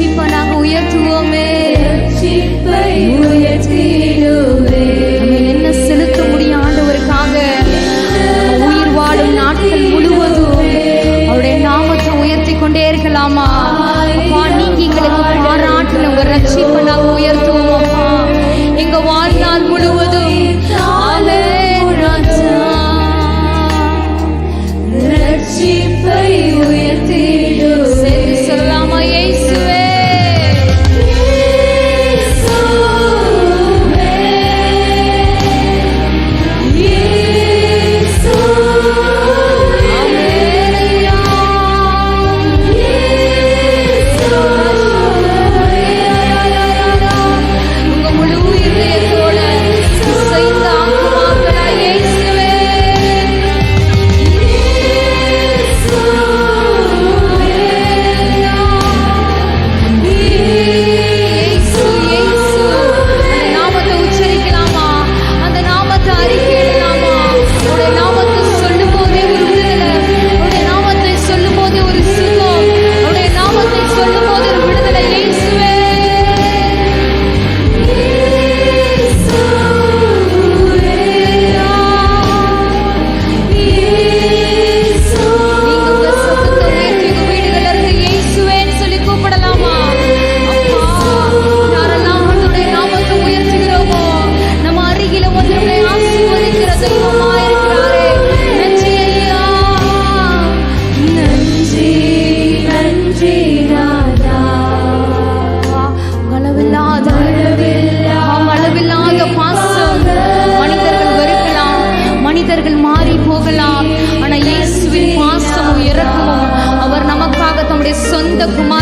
kuishi kwa nangu yetu, மனிதர்கள் மாறி போகலாம். ஆனா இயேசுவின் மாசமும் இறக்கமும் அவர் நமக்காக தம்முடைய சொந்த குமார்